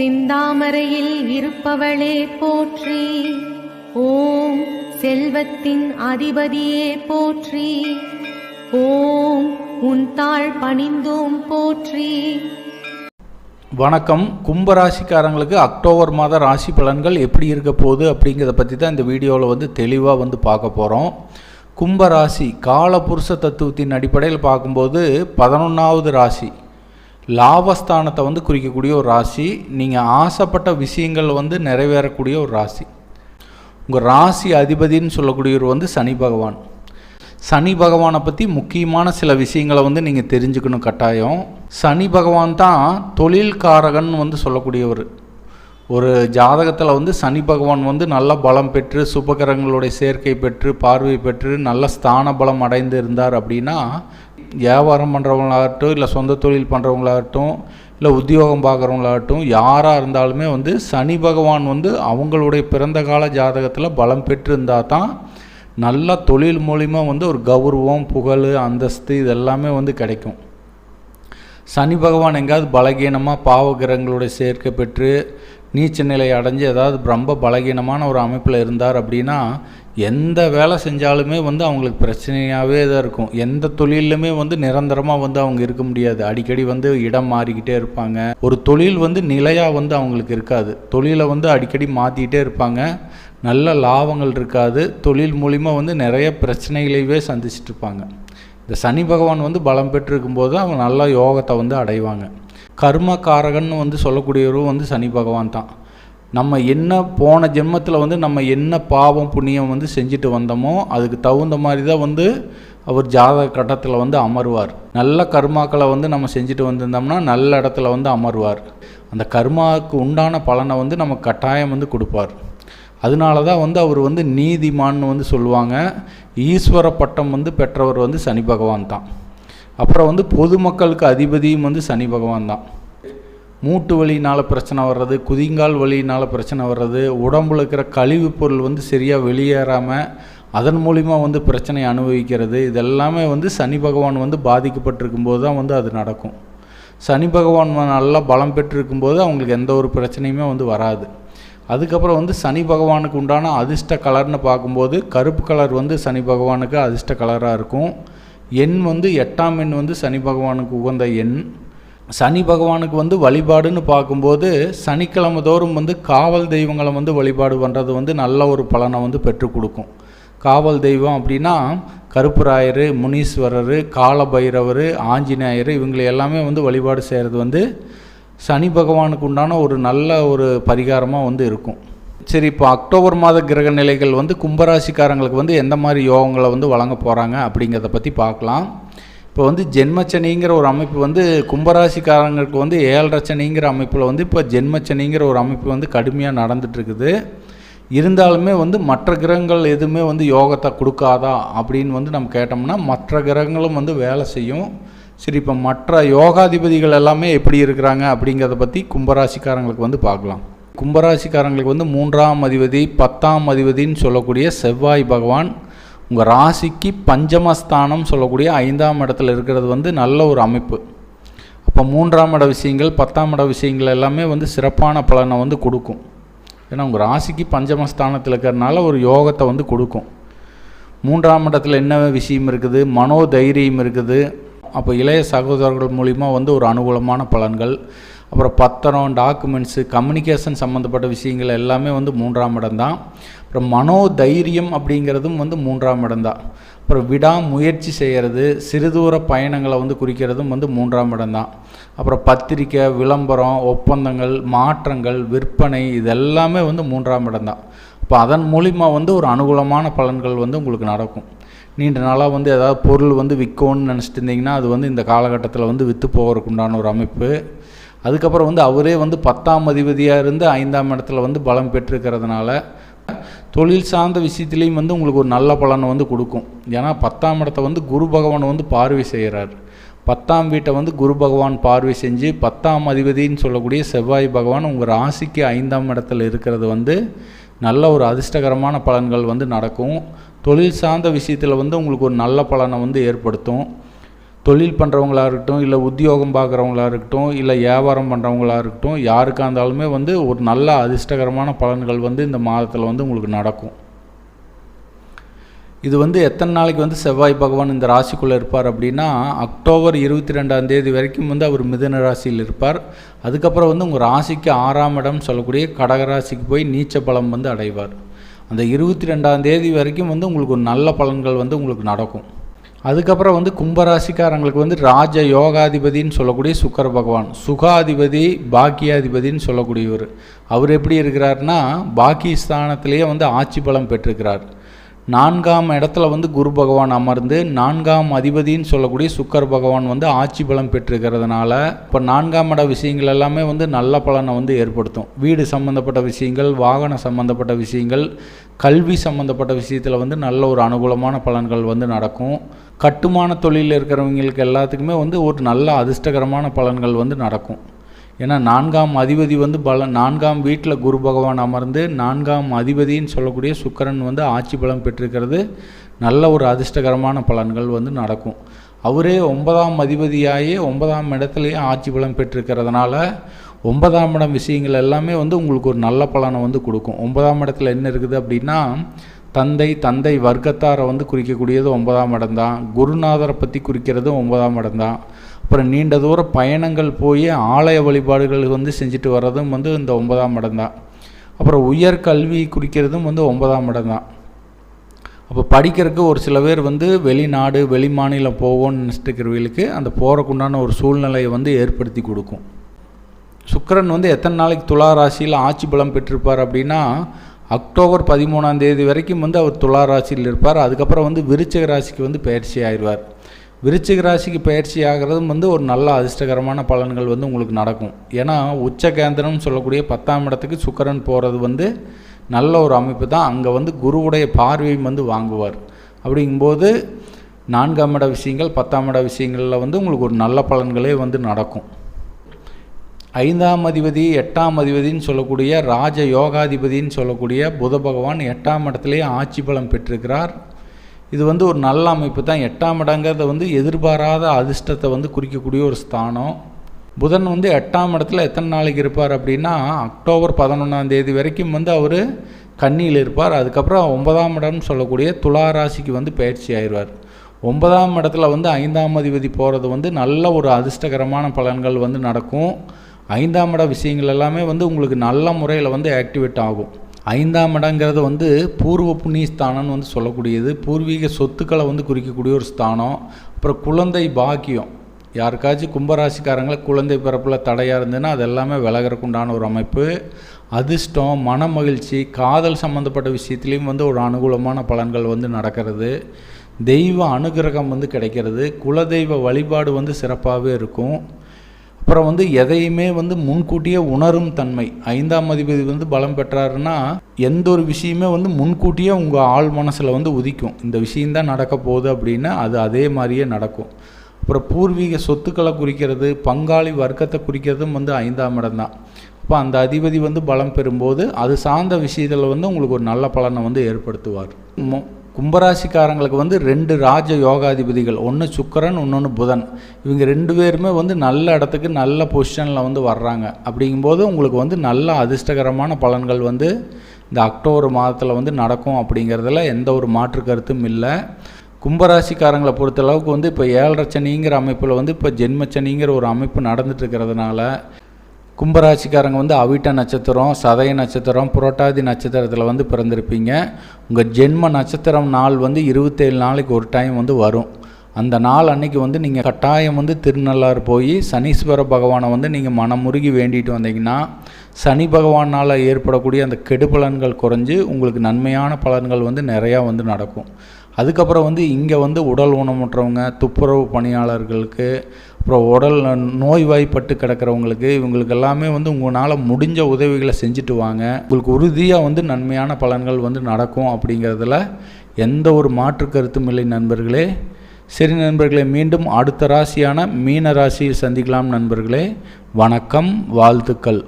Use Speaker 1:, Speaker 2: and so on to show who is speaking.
Speaker 1: சிந்தாமரையில் இருப்பவளே போற்றி. ஓம் செல்வத்தின் அதிபதியே போற்றி. ஓம் உன் தாழ் பணிந்தோம் போற்றி.
Speaker 2: வணக்கம். கும்பராசிக்காரங்களுக்கு அக்டோபர் மாத ராசி பலன்கள் எப்படி இருக்க போகுது அப்படிங்கிறத பற்றி தான் இந்த வீடியோவில் வந்து தெளிவாக வந்து பார்க்க போகிறோம் கும்பராசி காலபுருஷ தத்துவத்தின் அடிப்படையில் பார்க்கும்போது பதினொன்றாவது ராசி. லாபஸ்தானத்தை வந்து குறிக்கக்கூடிய ஒரு ராசி நீங்கள் ஆசைப்பட்ட விஷயங்கள் வந்து நிறைவேறக்கூடிய ஒரு ராசி. உங்கள் ராசி அதிபதின்னு சொல்லக்கூடியவர் வந்து சனி பகவான். சனி பகவானை பற்றி முக்கியமான சில விஷயங்களை வந்து நீங்கள் தெரிஞ்சுக்கணும் கட்டாயம். சனி பகவான் தான் தொழில்காரகன் வந்து சொல்லக்கூடியவர். ஒரு ஜாதகத்தில் வந்து சனி பகவான் வந்து நல்ல பலம் பெற்று சுபகரங்களுடைய சேர்க்கை பெற்று பார்வை பெற்று நல்ல ஸ்தான பலம் அடைந்து இருந்தார் அப்படின்னா வியாபாரம் பண்ணுறவங்களாகட்டும் இல்லை சொந்த தொழில் பண்ணுறவங்களாகட்டும் இல்லை உத்தியோகம் பார்க்குறவங்களாகட்டும் யாராக இருந்தாலுமே வந்து சனி பகவான் வந்து அவங்களுடைய பிறந்த கால ஜாதகத்தில் பலம் பெற்றிருந்தால் தான் நல்ல தொழில் மூலிமா வந்து ஒரு கௌரவம் புகழ் அந்தஸ்து இதெல்லாமே வந்து கிடைக்கும். சனி பகவான் எங்கேயாவது பலகீனமாக பாவகிரகங்களுடைய சேர்க்கை பெற்று நீச்ச நிலை அடைஞ்சு ஏதாவது ரொம்ப பலகீனமான ஒரு அமைப்பில் இருந்தார் அப்படின்னா எந்த வேலை செஞ்சாலுமே வந்து அவங்களுக்கு பிரச்சனையாகவே தான் இருக்கும். எந்த தொழிலுமே வந்து நிரந்தரமாக வந்து அவங்க இருக்க முடியாது. அடிக்கடி வந்து இடம் மாறிக்கிட்டே இருப்பாங்க. ஒரு தொழில் வந்து நிலையாக வந்து அவங்களுக்கு இருக்காது. தொழிலை வந்து அடிக்கடி மாற்றிக்கிட்டே இருப்பாங்க. நல்ல லாபங்கள் இருக்காது. தொழில் மூலிமா வந்து நிறைய பிரச்சனைகளையே சந்திச்சுட்டு இருப்பாங்க. இந்த சனி பகவான் வந்து பலம் பெற்றிருக்கும்போது அவங்க நல்லா யோகத்தை வந்து அடைவாங்க. கர்மகாரகன் வந்து சொல்லக்கூடியவரும் வந்து சனி பகவான் தான். நம்ம என்ன போன ஜென்மத்தில் வந்து நம்ம என்ன பாவம் புண்ணியம் வந்து செஞ்சுட்டு வந்தோமோ அதுக்கு தகுந்த மாதிரி தான் வந்து அவர் ஜாதக கட்டத்தில் வந்து அமர்வார். நல்ல கர்மாக்களை வந்து நம்ம செஞ்சுட்டு வந்திருந்தோம்னா நல்ல இடத்துல வந்து அமர்வார். அந்த கர்மாவுக்கு உண்டான பலனை வந்து நம்ம கட்டாயம் வந்து கொடுப்பார். அதனால தான் வந்து அவர் வந்து நீதிமான்னு வந்து சொல்லுவாங்க. ஈஸ்வர பட்டம் வந்து பெற்றவர் வந்து சனி பகவான் தான் அப்புறம் வந்து பொதுமக்களுக்கு அதிபதியும் வந்து சனி பகவான் தான் மூட்டு வலினால் பிரச்சனை வர்றது குதிங்கால் வலினால் பிரச்சனை வர்றது உடம்புல இருக்கிற கழிவுப் பொருள் வந்து சரியாக வெளியேறாமல் அதன் மூலிமா வந்து பிரச்சனை அனுபவிக்கிறது. இதெல்லாமே வந்து சனி பகவான் வந்து பாதிக்கப்பட்டிருக்கும் போது தான் வந்து அது நடக்கும். சனி பகவான் நல்லா பலம் பெற்றிருக்கும்போது அவங்களுக்கு எந்த ஒரு பிரச்சனையுமே வந்து வராது. அதுக்கப்புறம் வந்து சனி பகவானுக்கு உண்டான அதிர்ஷ்ட கலர்னு பார்க்கும்போது கருப்பு கலர் வந்து சனி பகவானுக்கு அதிர்ஷ்ட கலராக இருக்கும். எண் வந்து எட்டாம் எண் வந்து சனி பகவானுக்கு உகந்த எண். சனி பகவானுக்கு வந்து வழிபாடுன்னு பார்க்கும்போது சனிக்கிழமை தோறும் வந்து காவல் தெய்வங்களை வந்து வழிபாடு பண்ணுறது வந்து நல்ல ஒரு பலனை வந்து பெற்றுக் கொடுக்கும். காவல் தெய்வம் அப்படின்னா கருப்புராயர் முனீஸ்வரர் காலபைரவர் ஆஞ்சநேயர் இவங்களை எல்லாமே வந்து வழிபாடு செய்கிறது வந்து சனி பகவானுக்கு உண்டான ஒரு நல்ல ஒரு பரிகாரமாக வந்து இருக்கும். சரி இப்போ அக்டோபர் மாத கிரக நிலைகள் வந்து கும்பராசிக்காரங்களுக்கு வந்து எந்த மாதிரி யோகங்களை வந்து வழங்க போகிறாங்க அப்படிங்கிறத பற்றி பார்க்கலாம். இப்போ வந்து ஜென்மச்சனிங்கிற ஒரு அமைப்பு வந்து கும்பராசிக்காரங்களுக்கு வந்து ஏழரச்சனிங்கிற அமைப்பில் வந்து இப்போ ஜென்மச்சனிங்கிற ஒரு அமைப்பு வந்து கடுமையாக நடந்துட்டுருக்குது. இருந்தாலுமே வந்து மற்ற கிரகங்கள் எதுவுமே வந்து யோகத்தை கொடுக்காதா அப்படின்னு வந்து நம்ம கேட்டோம்னா மற்ற கிரகங்களும் வந்து வேலை செய்யும். சரி இப்போ மற்ற யோகாதிபதிகள் எல்லாமே எப்படி இருக்கிறாங்க அப்படிங்கிறத பற்றி கும்பராசிக்காரங்களுக்கு வந்து பார்க்கலாம். கும்பராசிக்காரங்களுக்கு வந்து மூன்றாம் அதிபதி பத்தாம் அதிபதின்னு சொல்லக்கூடிய செவ்வாய் பகவான் உங்கள் ராசிக்கு பஞ்சமஸ்தானம் சொல்லக்கூடிய ஐந்தாம் இடத்துல இருக்கிறது வந்து நல்ல ஒரு அமைப்பு. அப்போ மூன்றாம் இட விஷயங்கள் பத்தாம் இட விஷயங்கள் எல்லாமே வந்து சிறப்பான பலனை வந்து கொடுக்கும். ஏன்னா உங்கள் ராசிக்கு பஞ்சமஸ்தானத்தில் இருக்கிறதுனால ஒரு யோகத்தை வந்து கொடுக்கும். மூன்றாம் இடத்துல என்ன விஷயம் இருக்குது? மனோதைரியம் இருக்குது. அப்போ இளைய சகோதரர்கள் மூலிமா வந்து ஒரு அனுகூலமான பலன்கள். அப்புறம் பத்திரம் டாக்குமெண்ட்ஸு கம்யூனிகேஷன் சம்மந்தப்பட்ட விஷயங்கள் எல்லாமே வந்து மூன்றாம் இடம் தான். அப்புறம் மனோதைரியம் அப்படிங்கிறதும் வந்து மூன்றாம் இடம் தான். அப்புறம் விடாமுயற்சி செய்கிறது சிறுதூர பயணங்களை வந்து குறிக்கிறதும் வந்து மூன்றாம் இடம் தான். அப்புறம் பத்திரிக்கை விளம்பரம் ஒப்பந்தங்கள் மாற்றங்கள் விற்பனை இதெல்லாமே வந்து மூன்றாம் இடம் தான். இப்போ அதன் மூலிமா வந்து ஒரு அனுகூலமான பலன்கள் வந்து உங்களுக்கு நடக்கும். நீண்ட நாளாக வந்து ஏதாவது பொருள் வந்து விற்கணும்னு நினச்சிட்டு இருந்தீங்கன்னா அது வந்து இந்த காலகட்டத்தில் வந்து விற்று போகிறதுக்கு உண்டான ஒரு அமைப்பு. அதுக்கப்புறம் வந்து அவரே வந்து பத்தாம் அதிபதியாக இருந்து ஐந்தாம் இடத்துல வந்து பலம் பெற்றிருக்கிறதுனால தொழில் சார்ந்த விஷயத்துலேயும் வந்து உங்களுக்கு ஒரு நல்ல பலனை வந்து கொடுக்கும். ஏன்னா பத்தாம் இடத்த வந்து குரு பகவான் வந்து பார்வை செய்கிறார். பத்தாம் வீட்டை வந்து குரு பகவான் பார்வை செஞ்சு பத்தாம் அதிபதின்னு சொல்லக்கூடிய செவ்வாய் பகவான் உங்கள் ராசிக்கு ஐந்தாம் இடத்துல இருக்கிறது வந்து நல்ல ஒரு அதிர்ஷ்டகரமான பலன்கள் வந்து நடக்கும். தொழில் சார்ந்த விஷயத்தில் வந்து உங்களுக்கு ஒரு நல்ல பலனை வந்து ஏற்படுத்தும். தொழில் பண்ணுறவங்களா இருக்கட்டும் இல்லை உத்தியோகம் பார்க்குறவங்களா இருக்கட்டும் இல்லை வியாபாரம் பண்ணுறவங்களா இருக்கட்டும் யாருக்காக இருந்தாலுமே வந்து ஒரு நல்ல அதிர்ஷ்டகரமான பலன்கள் வந்து இந்த மாதத்தில் வந்து உங்களுக்கு நடக்கும். இது வந்து எத்தனை நாளைக்கு வந்து செவ்வாய் பகவான் இந்த ராசிக்குள்ளே இருப்பார் அப்படின்னா அக்டோபர் இருபத்தி ரெண்டாம் தேதி வரைக்கும் வந்து அவர் மிதன ராசியில் இருப்பார். அதுக்கப்புறம் வந்து உங்கள் ராசிக்கு ஆறாம் இடம் சொல்லக்கூடிய கடக ராசிக்கு போய் நீச்ச பலம் வந்து அடைவார். அந்த இருபத்தி ரெண்டாம் தேதி வரைக்கும் வந்து உங்களுக்கு ஒரு நல்ல பலன்கள் வந்து உங்களுக்கு நடக்கும். அதுக்கப்புறம் வந்து கும்பராசிக்காரங்களுக்கு வந்து ராஜ யோகாதிபதின்னு சொல்லக்கூடிய சுக்கர பகவான். சுகாதிபதி பாக்கியாதிபதின்னு சொல்லக்கூடியவர். அவர் எப்படி இருக்கிறாருன்னா பாக்கிஸ்தானத்திலேயே வந்து ஆட்சி பலம் பெற்றிருக்கிறார். நான்காம் இடத்துல வந்து குரு பகவான் அமர்ந்து நான்காம் அதிபதின்னு சொல்லக்கூடிய சுக்கர பகவான் வந்து ஆட்சி பலம் பெற்றிருக்கிறதுனால இப்போ நான்காம் இட விஷயங்கள் எல்லாமே வந்து நல்ல பலனை வந்து ஏற்படுத்தும். வீடு சம்மந்தப்பட்ட விஷயங்கள் வாகன சம்மந்தப்பட்ட விஷயங்கள் கல்வி சம்மந்தப்பட்ட விஷயத்தில் வந்து நல்ல ஒரு அனுகூலமான பலன்கள் வந்து நடக்கும். கட்டுமான தொழிலில் இருக்கிறவங்களுக்கு எல்லாத்துக்குமே வந்து ஒரு நல்ல அதிர்ஷ்டகரமான பலன்கள் வந்து நடக்கும். ஏன்னா நான்காம் அதிபதி வந்து பல நான்காம் வீட்டில் குரு பகவான் அமர்ந்து நான்காம் அதிபதின்னு சொல்லக்கூடிய சுக்கரன் வந்து ஆட்சி பலம் பெற்றிருக்கிறது. நல்ல ஒரு அதிர்ஷ்டகரமான பலன்கள் வந்து நடக்கும். அவரே ஒன்பதாம் அதிபதியாகி ஒன்பதாம் இடத்துலையே ஆட்சி பலம் பெற்றிருக்கிறதுனால ஒன்பதாம் இடம் விஷயங்கள் எல்லாமே வந்து உங்களுக்கு ஒரு நல்ல பலனை வந்து கொடுக்கும். ஒன்பதாம் இடத்துல என்ன இருக்குது அப்படின்னா தந்தை தந்தை வர்க்கத்தாரை வந்து குறிக்கக்கூடியது ஒன்பதாம் இடம் தான் குருநாதரை பற்றி குறிக்கிறதும் ஒன்பதாம் இடம் தான் அப்புறம் நீண்ட தூர பயணங்கள் போய் ஆலய வழிபாடுகள் வந்து செஞ்சுட்டு வர்றதும் வந்து இந்த ஒன்பதாம் இடம் தான் அப்புறம் உயர் கல்வி குறிக்கிறதும் வந்து ஒன்பதாம் இடம் தான் அப்போ படிக்கிறதுக்கு ஒரு சில பேர் வந்து வெளிநாடு வெளி மாநிலம் போவோம்னு நினச்சிட்டு இருக்கிறவங்களுக்கு அந்த போகிறக்குண்டான ஒரு சூழ்நிலையை வந்து ஏற்படுத்தி கொடுக்கும். சுக்கிரன் வந்து எத்தனை நாளைக்கு துலா ராசியில் ஆட்சி பலம் பெற்றிருப்பார் அப்படின்னா அக்டோபர் பதிமூணாம் தேதி வரைக்கும் வந்து அவர் துலா ராசியில் இருப்பார். அதுக்கப்புறம் வந்து விருச்சிக ராசிக்கு வந்து பயிற்சி ஆயிடுவார். விருச்சிக ராசிக்கு பயிற்சி ஆகிறதும் வந்து ஒரு நல்ல அதிர்ஷ்டகரமான பலன்கள் வந்து உங்களுக்கு நடக்கும். ஏன்னா உச்ச கேந்திரம்னு சொல்லக்கூடிய பத்தாம் இடத்துக்கு சுக்கிரன் போகிறது வந்து நல்ல ஒரு அமைப்பு தான். அங்கே வந்து குருவுடைய பார்வையும் வந்து வாங்குவார். அப்படிங்கும்போது நான்காம் இட விஷயங்கள் பத்தாம் இட விஷயங்களில் வந்து உங்களுக்கு ஒரு நல்ல பலன்களே வந்து நடக்கும். ஐந்தாம் அதிபதி எட்டாம் அதிபதின்னு சொல்லக்கூடிய ராஜ யோகாதிபதின்னு சொல்லக்கூடிய புத பகவான் எட்டாம் இடத்துலேயே ஆட்சி பலம் பெற்றிருக்கிறார். இது வந்து ஒரு நல்ல அமைப்பு தான். எட்டாம் இடங்கிறத வந்து எதிர்பாராத அதிர்ஷ்டத்தை வந்து குறிக்கக்கூடிய ஒரு ஸ்தானம். புதன் வந்து எட்டாம் இடத்துல எத்தனை நாளைக்கு இருப்பார் அப்படின்னா அக்டோபர் பதினொன்றாம் தேதி வரைக்கும் வந்து அவர் கன்னியில் இருப்பார். அதுக்கப்புறம் ஒன்பதாம் இடம்னு சொல்லக்கூடிய துலா ராசிக்கு வந்து பயிற்சி ஆயிடுவார். ஒன்பதாம் இடத்துல வந்து ஐந்தாம் அதிபதி போகிறது வந்து நல்ல ஒரு அதிர்ஷ்டகரமான பலன்கள் வந்து நடக்கும். ஐந்தாம் இட விஷயங்கள் எல்லாமே வந்து உங்களுக்கு நல்ல முறையில் வந்து ஆக்டிவேட் ஆகும். ஐந்தாம் இடங்கிறது வந்து பூர்வ புண்ணிய ஸ்தானம்னு வந்து சொல்லக்கூடியது. பூர்வீக சொத்துக்களை வந்து குறிக்கக்கூடிய ஒரு ஸ்தானம். அப்புறம் குழந்தை பாக்கியம். யாருக்காச்சும் கும்பராசிக்காரங்களை குழந்தை பிறப்பில் தடையாக இருந்ததுன்னா அது எல்லாமே விலகிறதுக்கு உண்டான ஒரு அமைப்பு. அதிர்ஷ்டம் மன மகிழ்ச்சி காதல் சம்மந்தப்பட்ட விஷயத்துலேயும் வந்து ஒரு அனுகூலமான பலன்கள் வந்து நடக்கிறது. தெய்வ அனுகிரகம் வந்து கிடைக்கிறது. குலதெய்வ வழிபாடு வந்து சிறப்பாகவே இருக்கும். அப்புறம் வந்து எதையுமே வந்து முன்கூட்டியே உணரும் தன்மை. ஐந்தாம் அதிபதி வந்து பலம் பெற்றாருன்னா எந்த ஒரு விஷயமே வந்து முன்கூட்டியே உங்கள் ஆள் மனசில் வந்து உதிக்கும். இந்த விஷயந்தான் நடக்க போகுது அப்படின்னா அது அதே மாதிரியே நடக்கும். அப்புறம் பூர்வீக சொத்துக்களை குறிக்கிறது பங்காளி வர்க்கத்தை குறிக்கிறதும் வந்து ஐந்தாம் இடம் தான். அப்போ அந்த அதிபதி வந்து பலம் பெறும்போது அது சார்ந்த விஷயத்தில் வந்து உங்களுக்கு ஒரு நல்ல பலனை வந்து ஏற்படுத்துவார். கும்பராசிக்காரங்களுக்கு வந்து ரெண்டு ராஜ யோகாதிபதிகள் ஒன்று சுக்கரன் இன்னொன்று புதன். இவங்க ரெண்டு பேருமே வந்து நல்ல இடத்துக்கு நல்ல பொசிஷனில் வந்து வர்றாங்க. அப்படிங்கும்போது உங்களுக்கு வந்து நல்ல அதிர்ஷ்டகரமான பலன்கள் வந்து இந்த அக்டோபர் மாதத்தில் வந்து நடக்கும் அப்படிங்கிறதுல எந்த ஒரு மாற்று கருத்தும் இல்லை. கும்பராசிக்காரங்களை பொறுத்தளவுக்கு வந்து இப்போ ஏழரை சனிங்கிற அமைப்பில் வந்து இப்போ ஜென்மச்சனிங்கிற ஒரு அமைப்பு நடந்துட்டு இருக்கிறதுனால கும்பராசிக்காரங்க வந்து அவிட்ட நட்சத்திரம் சதய நட்சத்திரம் புரட்டாதி நட்சத்திரத்தில் வந்து பிறந்திருப்பீங்க. உங்கள் ஜென்ம நட்சத்திரம் நாள் வந்து இருபத்தேழு நாளைக்கு ஒரு டைம் வந்து வரும். அந்த நாள் அன்னைக்கு வந்து நீங்கள் கட்டாயம் வந்து திருநள்ளாறு போய் சனீஸ்வர பகவானை வந்து நீங்கள் மனமுருகி வேண்டிட்டு வந்தீங்கன்னா சனி பகவானால் ஏற்படக்கூடிய அந்த கெடுபலன்கள் குறைஞ்சு உங்களுக்கு நன்மையான பலன்கள் வந்து நிறையா வந்து நடக்கும். அதுக்கப்புறம் வந்து இங்கே வந்து உடல் ஊனமுற்றவங்க துப்புரவு பணியாளர்களுக்கு அப்புறம் உடல் நோய்வாய்ப்பட்டு கிடக்கிறவங்களுக்கு இவங்களுக்கு எல்லாமே வந்து உங்களால் முடிஞ்ச உதவிகளை செஞ்சுட்டு வாங்க. உங்களுக்கு உறுதியாக வந்து நன்மையான பலன்கள் வந்து நடக்கும் அப்படிங்கிறதுல எந்த ஒரு மாற்று கருத்தும் இல்லை நண்பர்களே. சரி நண்பர்களே மீண்டும் அடுத்த ராசியான மீன ராசியில் சந்திக்கலாம் நண்பர்களே. வணக்கம் வாழ்த்துக்கள்.